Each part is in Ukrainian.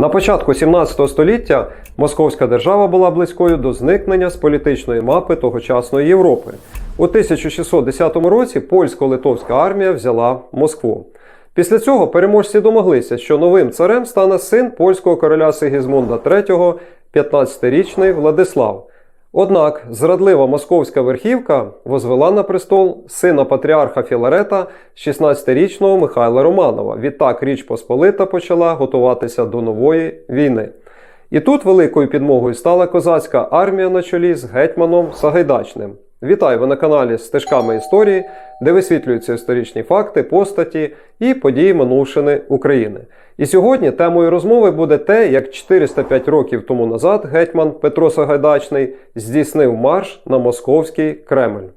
На початку 17 століття Московська держава була близькою до зникнення з політичної мапи тогочасної Європи. У 1610 році польсько-литовська армія взяла Москву. Після цього переможці домоглися, що новим царем стане син польського короля Сигізмунда III, 15-річний Владислав. Однак зрадлива московська верхівка возвела на престол сина патріарха Філарета, 16-річного Михайла Романова. Відтак Річ Посполита почала готуватися до нової війни. І тут великою підмогою стала козацька армія на чолі з гетьманом Сагайдачним. Вітаю ви на каналі Стежками історії, де висвітлюються історичні факти, постаті і події минувшини України. І сьогодні темою розмови буде те, як 405 років тому назад гетьман Петро Сагайдачний здійснив марш на московський Кремль.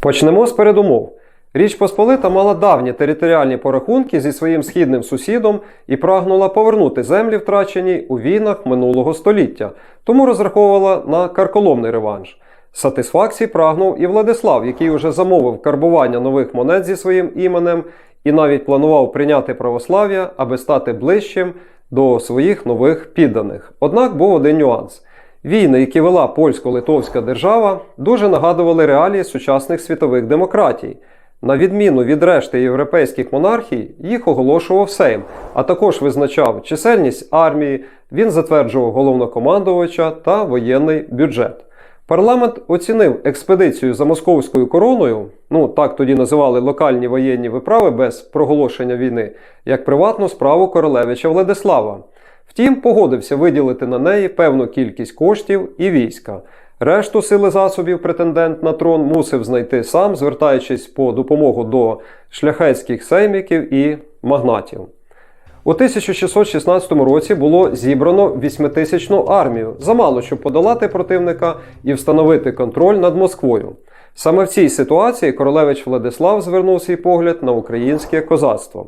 Почнемо з передумов. Річ Посполита мала давні територіальні порахунки зі своїм східним сусідом і прагнула повернути землі, втрачені у війнах минулого століття, тому розраховувала на карколомний реванш. Сатисфакції прагнув і Владислав, який уже замовив карбування нових монет зі своїм іменем і навіть планував прийняти православ'я, аби стати ближчим до своїх нових підданих. Однак був один нюанс. Війни, які вела польсько-литовська держава, дуже нагадували реалії сучасних світових демократій. На відміну від решти європейських монархій, їх оголошував Сейм, а також визначав чисельність армії, він затверджував головнокомандувача та воєнний бюджет. Парламент оцінив експедицію за московською короною, ну так тоді називали локальні воєнні виправи без проголошення війни, як приватну справу королевича Владислава. Втім, погодився виділити на неї певну кількість коштів і війська. Решту сили засобів претендент на трон мусив знайти сам, звертаючись по допомогу до шляхетських сейміків і магнатів. У 1616 році було зібрано 8-тисячну армію, замало щоб подолати противника і встановити контроль над Москвою. Саме в цій ситуації королевич Владислав звернув свій погляд на українське козацтво.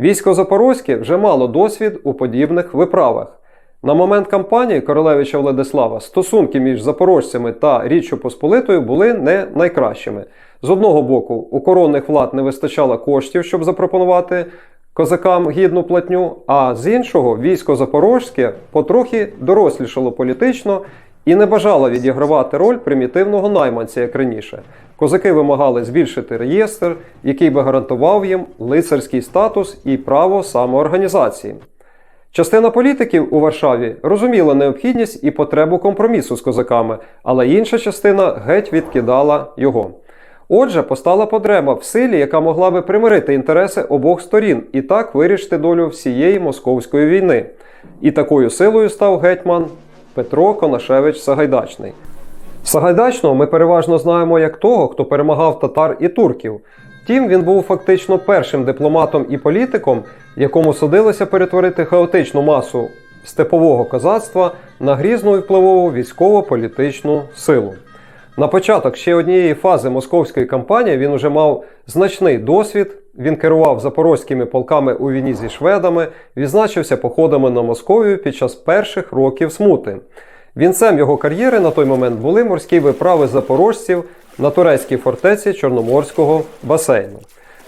Військо Запорозьке вже мало досвід у подібних виправах. На момент кампанії королевича Владислава стосунки між запорожцями та Річчю Посполитою були не найкращими. З одного боку, у коронних влад не вистачало коштів, щоб запропонувати козакам гідну платню, а з іншого, військо Запорозьке потрохи дорослішало політично і не бажало відігравати роль примітивного найманця, як раніше. Козаки вимагали збільшити реєстр, який би гарантував їм лицарський статус і право самоорганізації. Частина політиків у Варшаві розуміла необхідність і потребу компромісу з козаками, але інша частина геть відкидала його. Отже, постала потреба в силі, яка могла би примирити інтереси обох сторін і так вирішити долю всієї московської війни. І такою силою став гетьман Петро Конашевич Сагайдачний. Сагайдачного ми переважно знаємо як того, хто перемагав татар і турків. Втім, він був фактично першим дипломатом і політиком, якому судилося перетворити хаотичну масу степового козацтва на грізну впливову військово-політичну силу. На початок ще однієї фази московської кампанії він уже мав значний досвід. Він керував запорозькими полками у війні зі шведами, відзначився походами на Московію під час перших років смути. Вінцем його кар'єри на той момент були морські виправи запорожців на турецькій фортеці Чорноморського басейну.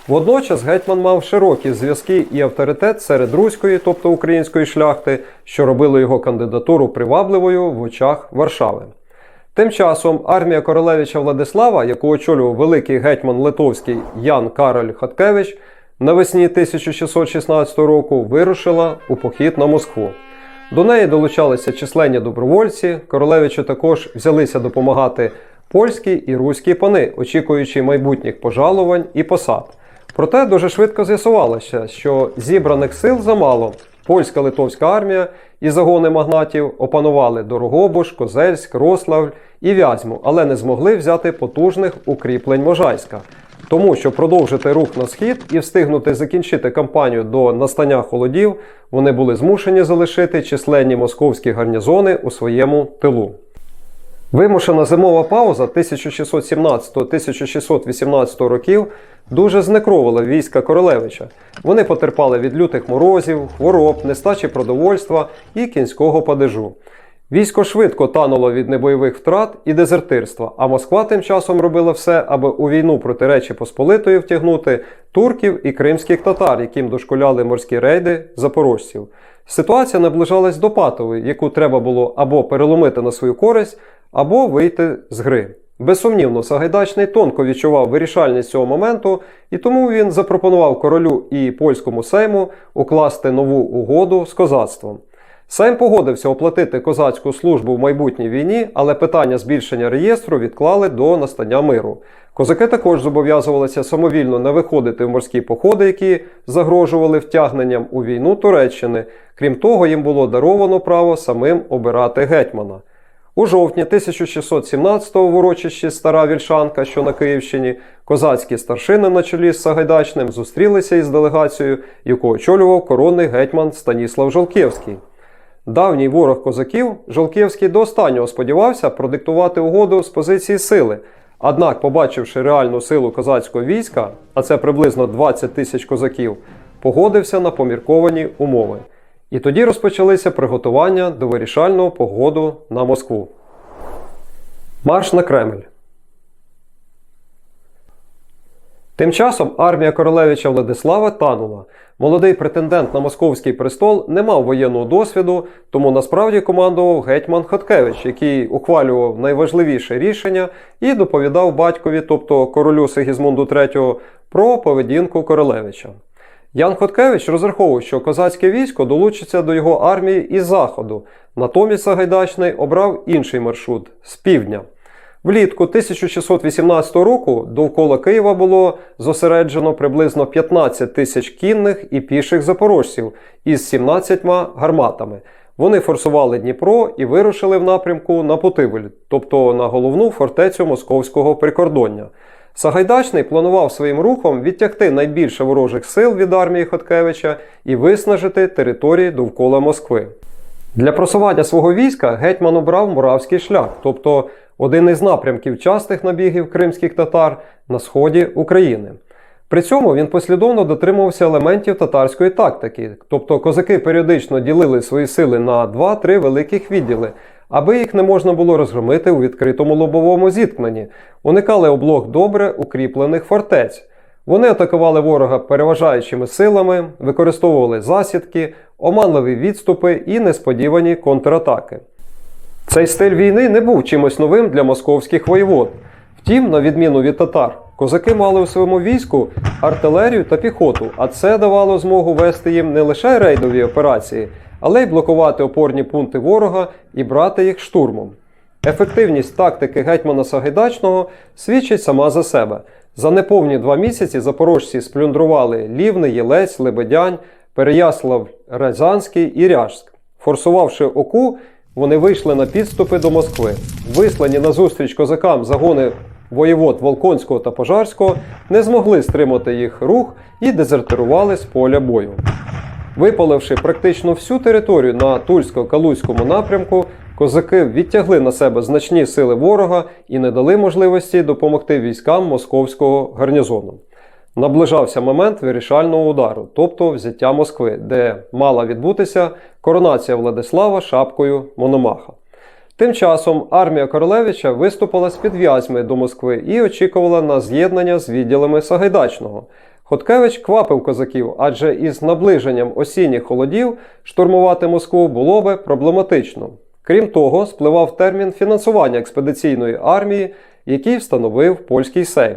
Водночас гетьман мав широкі зв'язки і авторитет серед руської, тобто української шляхти, що робило його кандидатуру привабливою в очах Варшави. Тим часом армія королевича Владислава, яку очолював великий гетьман Литовський Ян Кароль Хаткевич, навесні 1616 року вирушила у похід на Москву. До неї долучалися численні добровольці, королевичу також взялися допомагати польські і руські пани, очікуючи майбутніх пожалувань і посад. Проте дуже швидко з'ясувалося, що зібраних сил замало. Польська литовська армія і загони магнатів опанували Дорогобуш, Козельськ, Рославль і Вязьму, але не змогли взяти потужних укріплень Можайська. Тому, що продовжити рух на схід і встигнути закінчити кампанію до настання холодів, вони були змушені залишити численні московські гарнізони у своєму тилу. Вимушена зимова пауза 1617-1618 років дуже знекровила війська королевича. Вони потерпали від лютих морозів, хвороб, нестачі продовольства і кінського падежу. Військо швидко тануло від небойових втрат і дезертирства, а Москва тим часом робила все, аби у війну проти Речі Посполитої втягнути турків і кримських татар, яким дошкуляли морські рейди запорожців. Ситуація наближалась до патової, яку треба було або переломити на свою користь, або вийти з гри. Безсумнівно, Сагайдачний тонко відчував вирішальність цього моменту, і тому він запропонував королю і польському сейму укласти нову угоду з козацтвом. Сейм погодився оплатити козацьку службу в майбутній війні, але питання збільшення реєстру відклали до настання миру. Козаки також зобов'язувалися самовільно не виходити в морські походи, які загрожували втягненням у війну Туреччини. Крім того, їм було даровано право самим обирати гетьмана. У жовтні 1617-го в урочищі Стара Вільшанка, що на Київщині, козацькі старшини на чолі з Сагайдачним зустрілися із делегацією, яку очолював коронний гетьман Станіслав Жолківський. Давній ворог козаків Жолківський до останнього сподівався продиктувати угоду з позиції сили. Однак, побачивши реальну силу козацького війська, а це приблизно 20 тисяч козаків, погодився на помірковані умови. І тоді розпочалися приготування до вирішального погоду на Москву. Марш на Кремль. Тим часом армія королевича Владислава танула. Молодий претендент на московський престол не мав воєнного досвіду, тому насправді командував гетьман Хоткевич, який ухвалював найважливіше рішення і доповідав батькові, тобто королю Сигізмунду III, про поведінку королевича. Ян Хоткевич розраховував, що козацьке військо долучиться до його армії із заходу. Натомість Сагайдачний обрав інший маршрут з півдня. Влітку 1618 року довкола Києва було зосереджено приблизно 15 тисяч кінних і піших запорожців із 17 гарматами. Вони форсували Дніпро і вирушили в напрямку на Путивль, тобто на головну фортецю московського прикордоння. Сагайдачний планував своїм рухом відтягти найбільше ворожих сил від армії Хоткевича і виснажити території довкола Москви. Для просування свого війська гетьман обрав Муравський шлях, тобто один із напрямків частих набігів кримських татар на сході України. При цьому він послідовно дотримувався елементів татарської тактики, тобто козаки періодично ділили свої сили на 2-3 великих відділи, аби їх не можна було розгромити у відкритому лобовому зіткненні, уникали облог добре укріплених фортець. Вони атакували ворога переважаючими силами, використовували засідки, оманливі відступи і несподівані контратаки. Цей стиль війни не був чимось новим для московських воєвод. Втім, на відміну від татар, козаки мали у своєму війську артилерію та піхоту, а це давало змогу вести їм не лише рейдові операції, але й блокувати опорні пункти ворога і брати їх штурмом. Ефективність тактики гетьмана Сагайдачного свідчить сама за себе. За неповні два місяці запорожці сплюндрували Лівний, Єлець, Лебедянь, Переяслав, Рязанський і Ряжськ. Форсувавши оку, вони вийшли на підступи до Москви. Вислані на зустріч козакам загони воєвод Волконського та Пожарського не змогли стримати їх рух і дезертирували з поля бою. Випаливши практично всю територію на Тульсько-Калузькому напрямку, козаки відтягли на себе значні сили ворога і не дали можливості допомогти військам московського гарнізону. Наближався момент вирішального удару, тобто взяття Москви, де мала відбутися коронація Владислава шапкою Мономаха. Тим часом армія Королевича виступила з підв'язьми до Москви і очікувала на з'єднання з відділами Сагайдачного. Хоткевич квапив козаків, адже із наближенням осінніх холодів штурмувати Москву було би проблематично. Крім того, спливав термін фінансування експедиційної армії, який встановив польський сейм.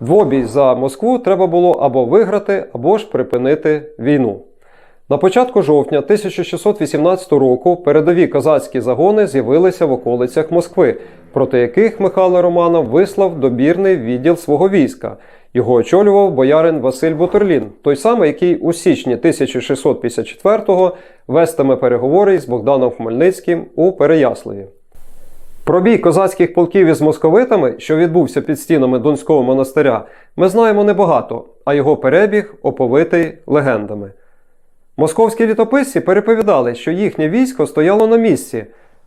Двобій за Москву треба було або виграти, або ж припинити війну. На початку жовтня 1618 року передові козацькі загони з'явилися в околицях Москви, проти яких Михайло Романов вислав добірний відділ свого війська. Його очолював боярин Василь Бутерлін, той самий, який у січні 1654-го вестиме переговори із Богданом Хмельницьким у Переяславі. Про бій козацьких полків із московитами, що відбувся під стінами Донського монастиря, ми знаємо небагато, а його перебіг оповитий легендами. Московські літописці переповідали, що їхнє військо стояло на місці,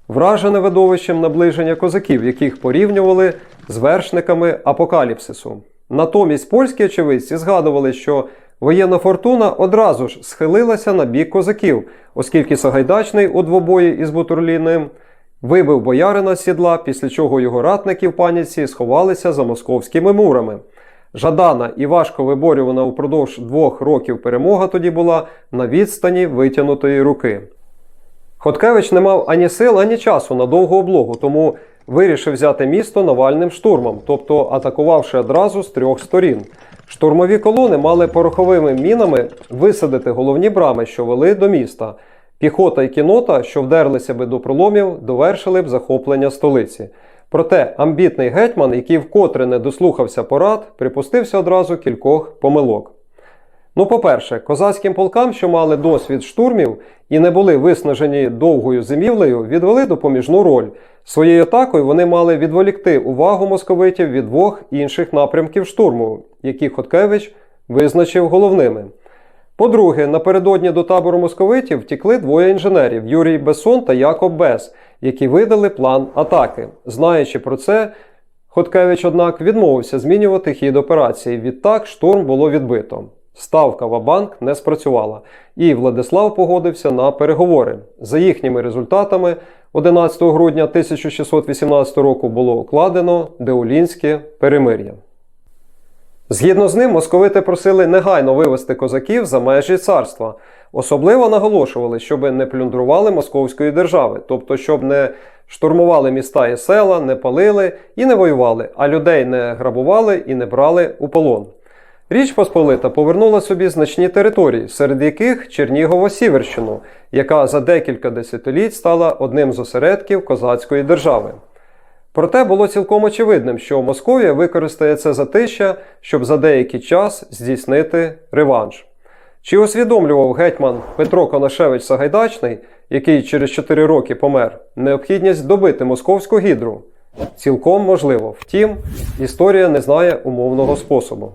вражене видовищем наближення козаків, яких порівнювали з вершниками апокаліпсису. Натомість польські очевидці згадували, що воєнна фортуна одразу ж схилилася на бік козаків, оскільки Сагайдачний у двобої із Бутурліним вибив боярина з сідла, після чого його ратники в паніці сховалися за московськими мурами. Жадана і важко виборювана упродовж двох років перемога тоді була на відстані витягнутої руки. Хоткевич не мав ані сил, ані часу на довгу облогу, тому вирішив взяти місто навальним штурмом, тобто атакувавши одразу з трьох сторін. Штурмові колони мали пороховими мінами висадити головні брами, що вели до міста. Піхота і кінота, що вдерлися би до проломів, довершили б захоплення столиці. Проте амбітний гетьман, який вкотре не дослухався порад, припустився одразу кількох помилок. Ну, по-перше, козацьким полкам, що мали досвід штурмів і не були виснажені довгою зимівлею, відвели допоміжну роль. Своєю атакою вони мали відволікти увагу московитів від двох інших напрямків штурму, які Хоткевич визначив головними. По-друге, напередодні до табору московитів втікли двоє інженерів Юрій Бессон та Якоб Бес, які видали план атаки. Знаючи про це, Хоткевич, однак, відмовився змінювати хід операції. Відтак штурм було відбито. Ставка Вабанк не спрацювала, і Владислав погодився на переговори. За їхніми результатами, 11 грудня 1618 року було укладено Деулінське перемир'я. Згідно з ним, московити просили негайно вивести козаків за межі царства. Особливо наголошували, щоб не плюндрували московської держави, тобто щоб не штурмували міста і села, не палили і не воювали, а людей не грабували і не брали у полон. Річ Посполита повернула собі значні території, серед яких Чернігово-Сіверщину, яка за декілька десятиліть стала одним з осередків козацької держави. Проте було цілком очевидним, що Московія використає це затища, щоб за деякий час здійснити реванш. Чи усвідомлював гетьман Петро Конашевич Сагайдачний, який через 4 роки помер, необхідність добити московську гідру? Цілком можливо. Втім, історія не знає умовного способу.